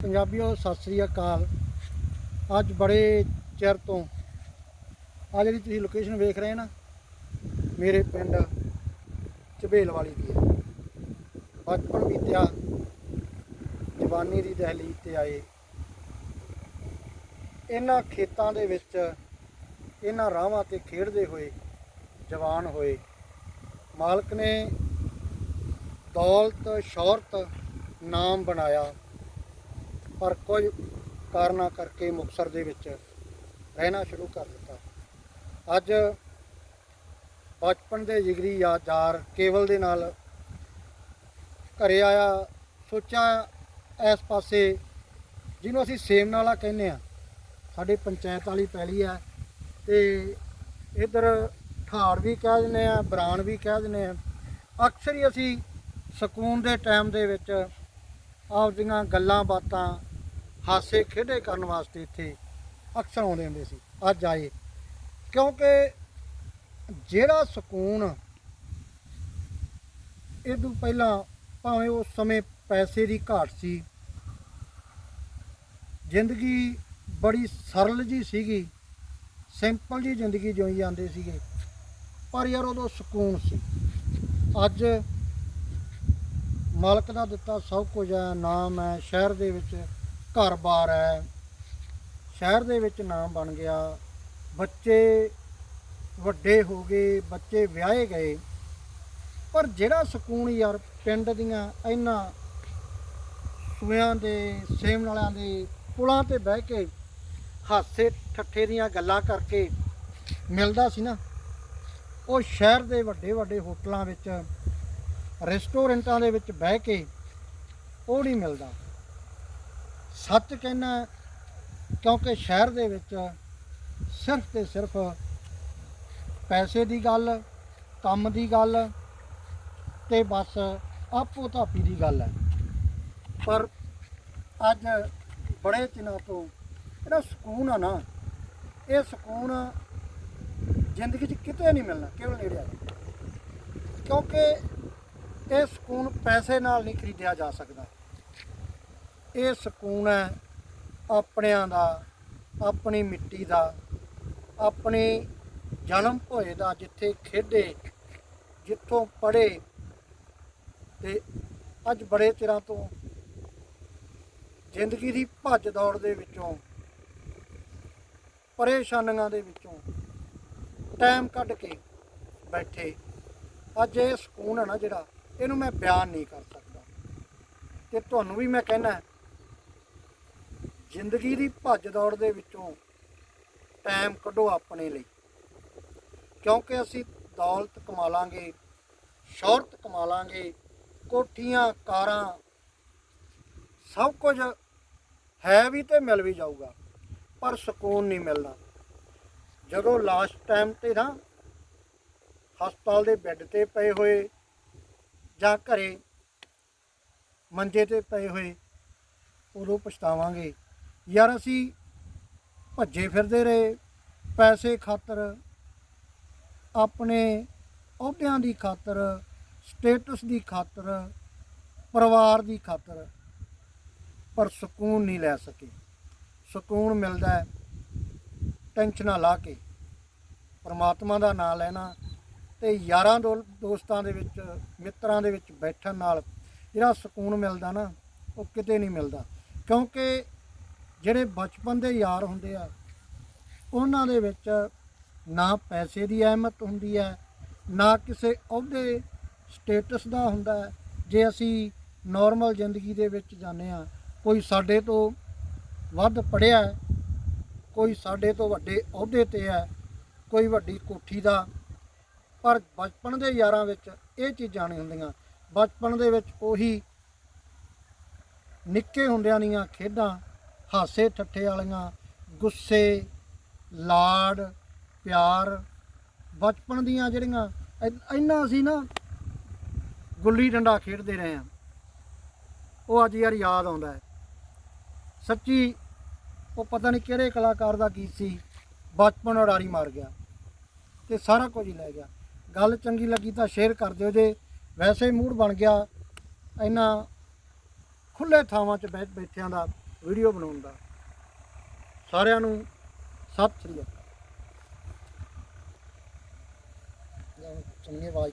ਪੰਜਾਬੀਓ, ਸਤਿ ਸ੍ਰੀ ਅਕਾਲ। ਅੱਜ ਬੜੇ ਚਿਰ ਤੋਂ ਆ ਜਿਹੜੀ ਤੁਸੀਂ ਲੋਕੇਸ਼ਨ ਵੇਖ ਰਹੇ ਨਾ, ਮੇਰੇ ਪਿੰਡ ਝਬੇਲ ਵਾਲੀ ਦੀ ਹੈ। ਬਚਪਨ ਬੀਤਿਆ, ਜਵਾਨੀ ਦੀ ਦਹਲੀਜ਼ ਤੇ ਆਏ। ਇਹਨਾਂ ਖੇਤਾਂ ਦੇ ਵਿੱਚ, ਇਹਨਾਂ ਰਾਹਾਂ ਤੇ ਖੇਡਦੇ ਹੋਏ ਜਵਾਨ ਹੋਏ। ਮਾਲਕ ਨੇ ਦੌਲਤ ਸ਼ੌਹਰਤ ਨਾਮ ਬਣਾਇਆ। ਪਰ ਕੁਝ ਕਾਰਨਾਂ ਕਰਕੇ ਮੁਕਤਸਰ ਦੇ ਵਿੱਚ ਰਹਿਣਾ ਸ਼ੁਰੂ ਕਰ ਦਿੱਤਾ। ਅੱਜ ਬਚਪਨ ਦੇ ਜਿਗਰੀ ਯਾਦਾਰ ਕੇਵਲ ਦੇ ਨਾਲ ਘਰੇ ਆਇਆ ਸੋਚਿਆ ਇਸ ਪਾਸੇ ਜਿਹਨੂੰ ਅਸੀਂ ਸੇਮ ਨਾਲਾ ਕਹਿੰਦੇ ਆ ਸਾਡੇ ਪੰਚਾਇਤ ਵਾਲੀ ਪੈਲੀ ਆ ਤੇ ਇਧਰ ਠਾੜ ਵੀ ਕਹਿ ਦਿੰਦੇ ਆ ਬਰਾਨ ਵੀ ਕਹਿ ਦਿੰਦੇ ਆ ਅਕਸਰ ਹੀ ਅਸੀਂ ਸਕੂਨ ਦੇ ਟਾਈਮ ਦੇ ਵਿੱਚ ਆਪਦੀਆਂ ਗੱਲਾਂ ਬਾਤਾਂ ਹਾਸੇ ਖੇਡੇ ਕਰਨ ਵਾਸਤੇ ਇੱਥੇ ਅਕਸਰ ਆਉਂਦੇ ਹੁੰਦੇ ਸੀ, ਅੱਜ ਆਏ। ਕਿਉਂਕਿ ਜਿਹੜਾ ਸਕੂਨ ਇਹ ਤੋਂ ਪਹਿਲਾਂ ਭਾਵੇਂ ਉਸ ਸਮੇਂ ਪੈਸੇ ਦੀ ਘਾਟ ਸੀ, ਜ਼ਿੰਦਗੀ ਬੜੀ ਸਰਲ ਜੀ ਸੀਗੀ, ਸਿੰਪਲ ਜੀ ਜ਼ਿੰਦਗੀ ਜਿਉਂ ਜਾਂਦੇ ਸੀਗੇ, ਪਰ ਯਾਰ ਉਦੋਂ ਸਕੂਨ ਸੀ। ਅੱਜ ਮਾਲਕ ਦਾ ਦਿੱਤਾ ਸਭ ਕੁਝ ਹੈ, ਨਾਮ ਹੈ, ਸ਼ਹਿਰ ਦੇ ਵਿੱਚ ਘਰ-ਬਾਰ ਹੈ। ਸ਼ਹਿਰ ਦੇ ਵਿੱਚ ਨਾਮ ਬਣ ਗਿਆ। ਬੱਚੇ ਵੱਡੇ ਹੋ ਗਏ, ਬੱਚੇ ਵਿਆਹੇ ਗਏ। ਪਰ ਜਿਹੜਾ ਸਕੂਨ ਯਾਰ ਪਿੰਡ ਦੀਆਂ ਇਹਨਾਂ ਸੂਆਂ ਦੇ, ਸੇਮ ਨਾਲਿਆਂ ਦੇ ਪੁਲਾਂ ਤੇ ਬਹਿ ਕੇ ਹਾਸੇ ਠੱਠੇ ਦੀਆਂ ਗੱਲਾਂ ਕਰਕੇ ਮਿਲਦਾ ਸੀ ਨਾ, ਉਹ ਸ਼ਹਿਰ ਦੇ ਵੱਡੇ ਵੱਡੇ ਹੋਟਲਾਂ ਵਿੱਚ, ਰੈਸਟੋਰੈਂਟਾਂ ਦੇ ਵਿੱਚ ਬਹਿ ਕੇ ਉਹ ਨਹੀਂ ਮਿਲਦਾ। ਸੱਚ ਕਹਿਣਾ ਕਿਉਂਕਿ ਸ਼ਹਿਰ ਦੇ ਵਿੱਚ ਸਿਰਫ ਤੇ ਸਿਰਫ ਪੈਸੇ ਦੀ ਗੱਲ, ਕੰਮ ਦੀ ਗੱਲ ਤੇ ਬਸ ਆਪੋ ਧਾਪੀ ਦੀ ਗੱਲ ਹੈ। ਪਰ ਅੱਜ ਬੜੇ ਦਿਨਾਂ ਤੋਂ ਜਿਹੜਾ ਸਕੂਨ ਆ ਨਾ, ਇਹ ਸਕੂਨ ਜ਼ਿੰਦਗੀ 'ਚ ਕਿਤੇ ਨਹੀਂ ਮਿਲਣਾ, ਕੇਵਲ ਨੇੜੇ ਆ ਕਿਉਂਕਿ ਇਹ ਸਕੂਨ ਪੈਸੇ ਨਾਲ ਨਹੀਂ ਖਰੀਦਿਆ ਜਾ ਸਕਦਾ। ਇਹ ਸਕੂਨ ਹੈ ਆਪਣਿਆਂ ਦਾ, ਆਪਣੀ ਮਿੱਟੀ ਦਾ, ਆਪਣੇ ਜਨਮ ਹੋਏ ਦਾ ਜਿੱਥੇ ਖੇਡੇ, ਜਿੱਥੋਂ ਪੜ੍ਹੇ ਤੇ ਅੱਜ ਬੜੇ ਚਿਰਾਂ ਤੋਂ ਜ਼ਿੰਦਗੀ ਦੀ ਭੱਜ ਦੌੜ ਦੇ ਵਿੱਚੋਂ, ਪਰੇਸ਼ਾਨੀਆਂ ਦੇ ਵਿੱਚੋਂ ਟਾਈਮ ਕੱਢ ਕੇ ਬੈਠੇ। ਅੱਜ ਇਹ ਸਕੂਨ ਹੈ ਨਾ ਜਿਹੜਾ, ਇਹਨੂੰ ਮੈਂ ਬਿਆਨ ਨਹੀਂ ਕਰ ਸਕਦਾ। ਤੇ ਤੁਹਾਨੂੰ ਵੀ ਮੈਂ ਕਹਿਣਾ ਜ਼ਿੰਦਗੀ ਦੀ ਭੱਜ ਦੌੜ ਦੇ ਵਿੱਚੋਂ ਟਾਈਮ ਕੱਢੋ ਆਪਣੇ ਲਈ। ਕਿਉਂਕਿ ਅਸੀਂ ਦੌਲਤ ਕਮਾ ਲਾਂਗੇ, ਸ਼ੌਹਰਤ ਕਮਾ ਲਾਂਗੇ, ਕੋਠੀਆਂ, ਕਾਰਾਂ, ਸਭ ਕੁਝ ਹੈ ਵੀ ਤੇ ਮਿਲ ਵੀ ਜਾਊਗਾ, ਪਰ ਸਕੂਨ ਨਹੀਂ ਮਿਲਣਾ ਜਦੋਂ ਲਾਸਟ ਟਾਈਮ ਤੇ ਨਾ ਹਸਪਤਾਲ ਦੇ ਬੈੱਡ ਤੇ ਪਏ ਹੋਏ ਜਾਂ ਘਰੇ ਮੰਜੇ ਤੇ ਪਏ ਹੋਏ, ਉਦੋਂ ਪਛਤਾਵਾਂਗੇ। ਯਾਰ ਅਸੀਂ ਭੱਜੇ ਫਿਰਦੇ ਰਹੇ, ਪੈਸੇ ਖਾਤਰ, ਆਪਣੇ ਅਹੁਦਿਆਂ ਦੀ ਖਾਤਰ ਸਟੇਟਸ ਦੀ ਖਾਤਰ, ਪਰਿਵਾਰ ਦੀ ਖਾਤਰ, ਪਰ ਸਕੂਨ ਨਹੀਂ ਲੈ ਸਕੇ। ਸਕੂਨ ਮਿਲਦਾ ਹੈ, ਟੈਨਸ਼ਨਾਂ ਲਾ ਕੇ। ਪਰਮਾਤਮਾ ਦਾ ਨਾਮ ਲੈਣਾ ਤੇ ਯਾਰਾਂ ਦੋ, ਦੋਸਤਾਂ ਦੇ ਵਿੱਚ, ਮਿੱਤਰਾਂ ਦੇ ਵਿੱਚ ਬੈਠਣ ਨਾਲ ਜਿਹੜਾ ਸਕੂਨ ਮਿਲਦਾ ਨਾ, ਉਹ ਕਿਤੇ ਨਹੀਂ ਮਿਲਦਾ। ਕਿਉਂਕਿ ਜਿਹੜੇ ਬਚਪਨ ਦੇ ਯਾਰ ਹੁੰਦੇ ਆ, ਉਹਨਾਂ ਦੇ ਵਿੱਚ ਨਾ ਪੈਸੇ ਦੀ ਅਹਿਮਤ ਹੁੰਦੀ ਹੈ, ਨਾ ਕਿਸੇ ਅਹੁਦੇ ਸਟੇਟਸ ਦਾ ਹੁੰਦਾ ਜੇ ਅਸੀਂ ਨਾਰਮਲ ਜ਼ਿੰਦਗੀ ਦੇ ਵਿੱਚ ਜਾਂਦੇ ਆ ਕੋਈ ਸਾਡੇ ਤੋਂ ਵੱਧ ਪੜਿਆ ਕੋਈ ਸਾਡੇ ਤੋਂ ਵੱਡੇ ਅਹੁਦੇ ਤੇ ਹੈ, ਕੋਈ ਵੱਡੀ ਕੋਠੀ ਦਾ, ਪਰ ਬਚਪਨ ਦੇ ਯਾਰਾਂ ਵਿੱਚ ਇਹ ਚੀਜ਼ਾਂ ਨਹੀਂ ਹੁੰਦੀਆਂ। ਬਚਪਨ ਦੇ ਵਿੱਚ ਉਹੀ ਨਿੱਕੇ ਹੁੰਦਿਆਂ ਦੀਆਂ ਖੇਡਾਂ ਹਾਸੇ ਠੱਠੇ ਵਾਲੀਆਂ, ਗੁੱਸੇ ਲਾਡ ਪਿਆਰ, ਬਚਪਨ ਦੀਆਂ ਜਿਹੜੀਆਂ ਇ- ਇੰਨਾ ਅਸੀਂ ਨਾ ਗੁੱਲੀ ਡੰਡਾ ਖੇਡਦੇ ਰਹੇ ਆ ਉਹ ਅੱਜ ਯਾਰ ਯਾਦ ਆਉਂਦਾ ਹੈ। ਸੱਚੀ ਉਹ ਪਤਾ ਨਹੀਂ ਕਿਹੜੇ ਕਲਾਕਾਰ ਦਾ ਗੀਤ ਸੀ, ਬਚਪਨ ਉਡਾਰੀ ਮਾਰ ਗਿਆ ਤੇ ਸਾਰਾ ਕੁਝ ਹੀ ਲੈ ਗਿਆ। ਗੱਲ ਚੰਗੀ ਲੱਗੀ ਤਾਂ ਸ਼ੇਅਰ ਕਰ ਦਿਓ ਜੇ ਵੈਸੇ ਮੂਡ ਬਣ ਗਿਆ ਇਹਨਾਂ ਖੁੱਲੇ ਥਾਵਾਂ 'ਚ ਬੈਠ ਬੈਠਿਆਂ ਦਾ। ਵੀਡੀਓ ਬਣਾਉਣ ਦਾ। ਸਾਰਿਆਂ ਨੂੰ ਸਤਿ ਸ੍ਰੀ ਅਕਾਲ। ਚੰਗੀ ਆਵਾਜ਼।